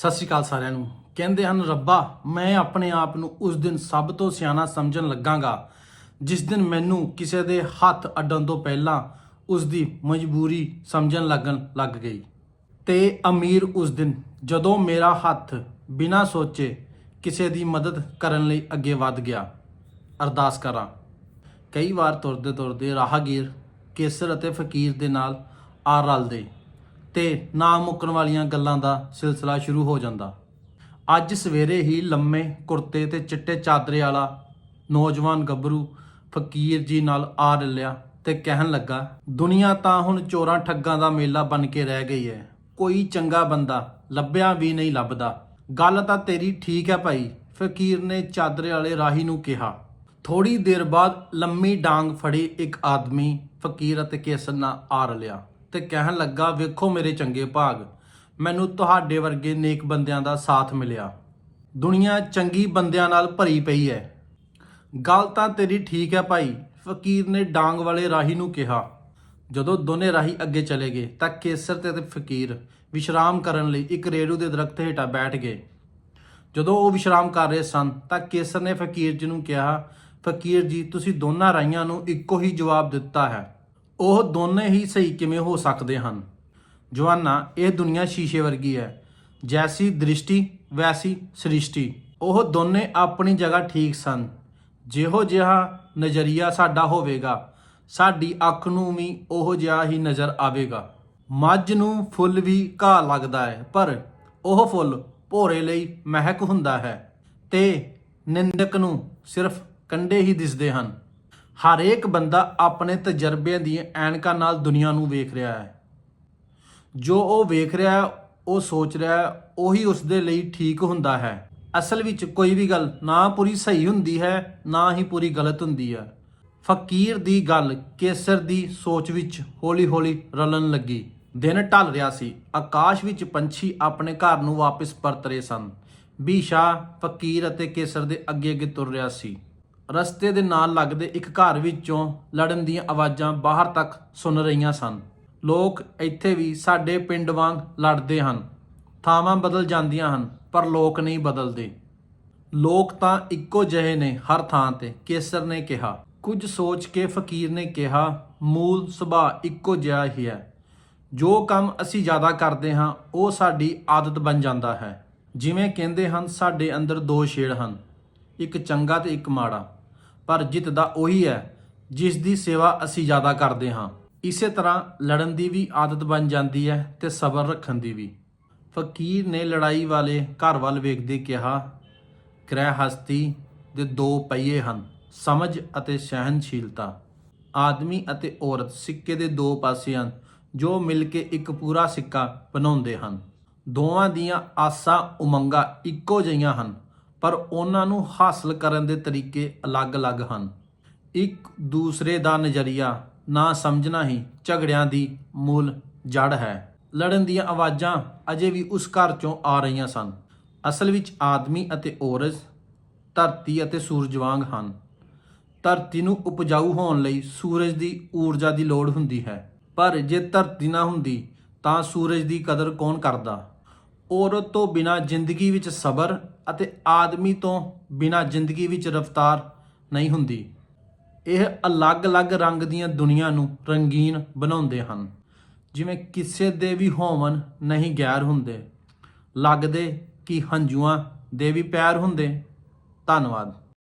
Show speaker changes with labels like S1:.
S1: ਸਤਿ ਸ਼੍ਰੀ ਅਕਾਲ ਸਾਰਿਆਂ ਨੂੰ। ਕਹਿੰਦੇ ਹਨ, ਰੱਬਾ, ਮੈਂ ਆਪਣੇ ਆਪ ਨੂੰ ਉਸ ਦਿਨ ਸਭ ਤੋਂ ਸਿਆਣਾ ਸਮਝਣ ਲੱਗਾਂਗਾ, ਜਿਸ ਦਿਨ ਮੈਨੂੰ ਕਿਸੇ ਦੇ ਹੱਥ ਅੱਡਣ ਤੋਂ ਪਹਿਲਾਂ ਉਸ ਦੀ ਮਜਬੂਰੀ ਸਮਝਣ ਲੱਗਣ ਲੱਗ ਗਈ। ਤੇ ਅਮੀਰ ਉਸ ਦਿਨ, ਜਦੋਂ ਮੇਰਾ ਹੱਥ ਬਿਨਾਂ ਸੋਚੇ ਕਿਸੇ ਦੀ ਮਦਦ ਕਰਨ ਲਈ ਅੱਗੇ ਵੱਧ ਗਿਆ। ਅਰਦਾਸ ਕਰਾਂ। ਕਈ ਵਾਰ ਤੁਰਦੇ ਤੁਰਦੇ ਰਾਹਗੀਰ, ਕੇਸਰ ਅਤੇ ਫਕੀਰ ਦੇ ਨਾਲ ਆ ਰਲਦੇ। ਤੇ ਨਾ ਮੁੱਕਣ ਵਾਲੀਆਂ ਗੱਲਾਂ ਦਾ ਸਿਲਸਿਲਾ ਸ਼ੁਰੂ ਹੋ ਜਾਂਦਾ। ਅੱਜ ਸਵੇਰੇ ਹੀ ਲੰਮੇ ਕੁਰਤੇ ਤੇ ਚਿੱਟੇ ਚਾਦਰੇ ਵਾਲਾ ਨੌਜਵਾਨ ਗੱਭਰੂ ਫਕੀਰ ਜੀ ਨਾਲ ਆ ਰਲਿਆ ਤੇ ਕਹਿਣ ਲੱਗਾ, ਦੁਨੀਆ ਤਾਂ ਹੁਣ ਚੋਰਾਂ ਠੱਗਾਂ ਦਾ ਮੇਲਾ ਬਣ ਕੇ ਰਹਿ ਗਈ ਹੈ ਕੋਈ ਚੰਗਾ ਬੰਦਾ ਲੱਭਿਆ ਵੀ ਨਹੀਂ ਲੱਭਦਾ। ਗੱਲ ਤਾਂ ਤੇਰੀ ਠੀਕ ਹੈ ਭਾਈ, ਫਕੀਰ ਨੇ ਚਾਦਰੇ ਵਾਲੇ ਰਾਹੀ ਨੂੰ ਕਿਹਾ। ਥੋੜੀ ਦੇਰ ਬਾਅਦ ਲੰਮੀ ਡਾਂਗ ਫੜੀ ਇੱਕ ਆਦਮੀ ਫਕੀਰ ਅਤੇ ਕੇਸਰ ਨਾਲ ਆ ਰਲਿਆ। ਤੇ ਕਹਿਣ ਲੱਗਾ, ਵੇਖੋ ਮੇਰੇ ਚੰਗੇ ਭਾਗ। ਮੈਨੂੰ ਤੁਹਾਡੇ ਵਰਗੇ ਨੇਕ ਬੰਦਿਆਂ ਦਾ ਸਾਥ ਮਿਲਿਆ। ਦੁਨੀਆ ਚੰਗੀ ਬੰਦਿਆਂ ਨਾਲ ਭਰੀ ਪਈ ਹੈ। ਗੱਲ ਤਾਂ ਤੇਰੀ ਠੀਕ ਹੈ ਭਾਈ, ਫਕੀਰ ਨੇ ਡਾਂਗ ਵਾਲੇ ਰਾਹੀ ਨੂੰ ਕਿਹਾ। ਜਦੋਂ ਦੋਨੇ ਰਾਹੀ ਅੱਗੇ ਚਲੇ ਗਏ, ਤਾਂ ਕੇਸਰ ਤੇ ਫਕੀਰ ਵਿਸ਼ਰਾਮ ਕਰਨ ਲਈ ਇੱਕ ਰੇੜੂ ਦੇ ਦਰਖਤ ਹੇਠਾਂ ਬੈਠ ਗਏ। ਜਦੋਂ ਉਹ ਵਿਸ਼ਰਾਮ ਕਰ ਰਹੇ ਸਨ, ਤਾਂ ਕੇਸਰ ਨੇ ਫਕੀਰ ਜੀ ਨੂੰ ਕਿਹਾ, ਫਕੀਰ ਜੀ, ਤੁਸੀਂ ਦੋਨਾਂ ਰਾਈਆਂ ਨੂੰ ਇੱਕੋ ਹੀ ਜਵਾਬ ਦਿੱਤਾ ਹੈ। ਉਹ ਦੋਨੇ ਹੀ ਸਹੀ ਕਿਵੇਂ ਹੋ ਸਕਦੇ ਹਨ? ਜਵਾਨਾ, ਇਹ ਦੁਨੀਆ ਸ਼ੀਸ਼ੇ ਵਰਗੀ ਹੈ। ਜੈਸੀ ਦ੍ਰਿਸ਼ਟੀ, ਵੈਸੀ ਸ੍ਰਿਸ਼ਟੀ। ਉਹ ਦੋਨੇ ਆਪਣੀ ਜਗ੍ਹਾ ਠੀਕ ਸਨ। ਜਿਹੋ ਜਿਹਾ ਨਜ਼ਰੀਆ ਸਾਡਾ ਹੋਵੇਗਾ, ਸਾਡੀ ਅੱਖ ਨੂੰ ਵੀ ਉਹੋ ਜਿਹਾ ਹੀ ਨਜ਼ਰ ਆਵੇਗਾ। ਮੱਝ ਨੂੰ ਫੁੱਲ ਵੀ ਘਾਹ ਲੱਗਦਾ ਹੈ, ਪਰ ਉਹ ਫੁੱਲ ਭੋਰੇ ਲਈ ਮਹਿਕ ਹੁੰਦਾ ਹੈ ਤੇ ਨਿੰਦਕ ਨੂੰ ਸਿਰਫ ਕੰਡੇ ਹੀ ਦਿਸਦੇ ਹਨ। ਹਰੇਕ ਬੰਦਾ ਆਪਣੇ ਤਜਰਬਿਆਂ ਦੀਆਂ ਐਨਕਾਂ ਨਾਲ ਦੁਨੀਆ ਨੂੰ ਵੇਖ ਰਿਹਾ ਹੈ। ਜੋ ਉਹ ਵੇਖ ਰਿਹਾ ਹੈ, ਉਹ ਸੋਚ ਰਿਹਾ ਹੈ, ਉਹੀ ਉਸ ਦੇ ਲਈ ਠੀਕ ਹੁੰਦਾ ਹੈ। ਅਸਲ ਵਿੱਚ ਕੋਈ ਵੀ ਗੱਲ ਨਾ ਪੂਰੀ ਸਹੀ ਹੁੰਦੀ ਹੈ, ਨਾ ਹੀ ਪੂਰੀ ਗਲਤ ਹੁੰਦੀ ਹੈ। ਫਕੀਰ ਦੀ ਗੱਲ ਕੇਸਰ ਦੀ ਸੋਚ ਵਿੱਚ ਹੌਲੀ-ਹੌਲੀ ਰਲਣ ਲੱਗੀ। ਦਿਨ ਢਲ ਰਿਹਾ ਸੀ। ਆਕਾਸ਼ ਵਿੱਚ ਪੰਛੀ ਆਪਣੇ ਘਰ ਨੂੰ ਵਾਪਸ ਪਰਤ ਰਹੇ ਸਨ। ਬੀਸ਼ਾ ਫਕੀਰ ਅਤੇ ਕੇਸਰ ਦੇ ਅੱਗੇ-ਅੱਗੇ ਤੁਰ ਰਿਹਾ ਸੀ। ਰਸਤੇ ਦੇ ਨਾਲ ਲੱਗਦੇ ਇੱਕ ਘਰ ਵਿੱਚੋਂ ਲੜਨ ਦੀਆਂ ਆਵਾਜ਼ਾਂ ਬਾਹਰ ਤੱਕ ਸੁਣ ਰਹੀਆਂ ਸਨ। ਲੋਕ ਇੱਥੇ ਵੀ ਸਾਡੇ ਪਿੰਡ ਵਾਂਗ ਲੜਦੇ ਹਨ। ਥਾਵਾਂ ਬਦਲ ਜਾਂਦੀਆਂ ਹਨ, ਪਰ ਲੋਕ ਨਹੀਂ ਬਦਲਦੇ। ਲੋਕ ਤਾਂ ਇੱਕੋ ਜਿਹੇ ਨੇ ਹਰ ਥਾਂ ਤੇ, ਕੇਸਰ ਨੇ ਕਿਹਾ। ਕੁਝ ਸੋਚ ਕੇ ਫਕੀਰ ਨੇ ਕਿਹਾ, ਮੂਲ ਸੁਭਾਅ ਇੱਕੋ ਜਿਹਾ ਹੀ ਹੈ। ਜੋ ਕੰਮ ਅਸੀਂ ਜ਼ਿਆਦਾ ਕਰਦੇ ਹਾਂ, ਉਹ ਸਾਡੀ ਆਦਤ ਬਣ ਜਾਂਦਾ ਹੈ। ਜਿਵੇਂ ਕਹਿੰਦੇ ਹਨ, ਸਾਡੇ ਅੰਦਰ ਦੋ ਛੇੜ ਹਨ, ਇੱਕ ਚੰਗਾ ਤੇ ਇੱਕ ਮਾੜਾ। ਪਰ ਜਿੱਤਦਾ ਉਹੀ ਹੈ, ਜਿਸ ਦੀ ਸੇਵਾ ਅਸੀਂ ਜ਼ਿਆਦਾ ਕਰਦੇ ਹਾਂ। ਇਸੇ ਤਰ੍ਹਾਂ ਲੜਨ ਦੀ ਵੀ ਆਦਤ ਬਣ ਜਾਂਦੀ ਹੈ ਤੇ ਸਬਰ ਰੱਖਣ ਦੀ ਵੀ। ਫਕੀਰ ਨੇ ਲੜਾਈ ਵਾਲੇ ਘਰ ਵੱਲ ਵੇਖਦੇ ਕਿਹਾ ਗ੍ਰਹਿ ਹਸਤੀ ਦੇ ਦੋ ਪਹੀਏ ਹਨ, ਸਮਝ ਅਤੇ ਸਹਿਨਸ਼ੀਲਤਾ ਆਦਮੀ ਅਤੇ ਔਰਤ ਸਿੱਕੇ ਦੇ ਦੋ ਪਾਸੇ ਹਨ, ਜੋ ਮਿਲ ਕੇ ਇੱਕ ਪੂਰਾ ਸਿੱਕਾ ਬਣਾਉਂਦੇ ਹਨ। ਦੋਵਾਂ ਦੀਆਂ ਆਸਾਂ ਉਮੰਗਾਂ ਇੱਕੋ ਜਿਹੀਆਂ ਹਨ। ਪਰ ਉਹਨਾਂ ਨੂੰ ਹਾਸਲ ਕਰਨ ਦੇ ਤਰੀਕੇ ਅਲੱਗ-ਅਲੱਗ ਹਨ। ਇੱਕ ਦੂਸਰੇ ਦਾ ਨਜ਼ਰੀਆ ਨਾ ਸਮਝਣਾ ਹੀ ਝਗੜਿਆਂ ਦੀ ਮੂਲ ਜੜ ਹੈ। ਲੜਨ ਦੀਆਂ ਆਵਾਜ਼ਾਂ ਅਜੇ ਵੀ ਉਸ ਘਰ ਚੋਂ ਆ ਰਹੀਆਂ ਸਨ। ਅਸਲ ਵਿੱਚ ਆਦਮੀ ਅਤੇ ਔਰਤ ਧਰਤੀ ਅਤੇ ਸੂਰਜ ਵਾਂਗ ਹਨ। ਧਰਤੀ ਨੂੰ ਉਪਜਾਊ ਹੋਣ ਲਈ ਸੂਰਜ ਦੀ ਊਰਜਾ ਦੀ ਲੋੜ ਹੁੰਦੀ ਹੈ। ਪਰ ਜੇ ਧਰਤੀ ਨਾ ਹੁੰਦੀ, ਤਾਂ ਸੂਰਜ ਦੀ ਕਦਰ ਕੌਣ ਕਰਦਾ? ਔਰਤ ਤੋਂ ਬਿਨਾ ਜ਼ਿੰਦਗੀ ਵਿੱਚ ਸਬਰ ਅਤੇ ਆਦਮੀ ਤੋਂ ਬਿਨਾ ਜ਼ਿੰਦਗੀ ਵਿੱਚ ਰਫਤਾਰ ਨਹੀਂ ਹੁੰਦੀ। ਇਹ ਅਲੱਗ-ਅਲੱਗ ਰੰਗ ਦੀਆਂ ਦੁਨੀਆ ਨੂੰ ਰੰਗੀਨ ਬਣਾਉਂਦੇ ਹਨ। ਜਿਵੇਂ ਕਿਸੇ ਦੇ ਵੀ ਹੋਵਨ ਨਹੀਂ ਗੈਰ ਹੁੰਦੇ। ਲੱਗਦੇ ਕਿ ਹੰਝੂਆਂ ਦੇ ਵੀ ਪੈਰ ਹੁੰਦੇ। ਧੰਨਵਾਦ।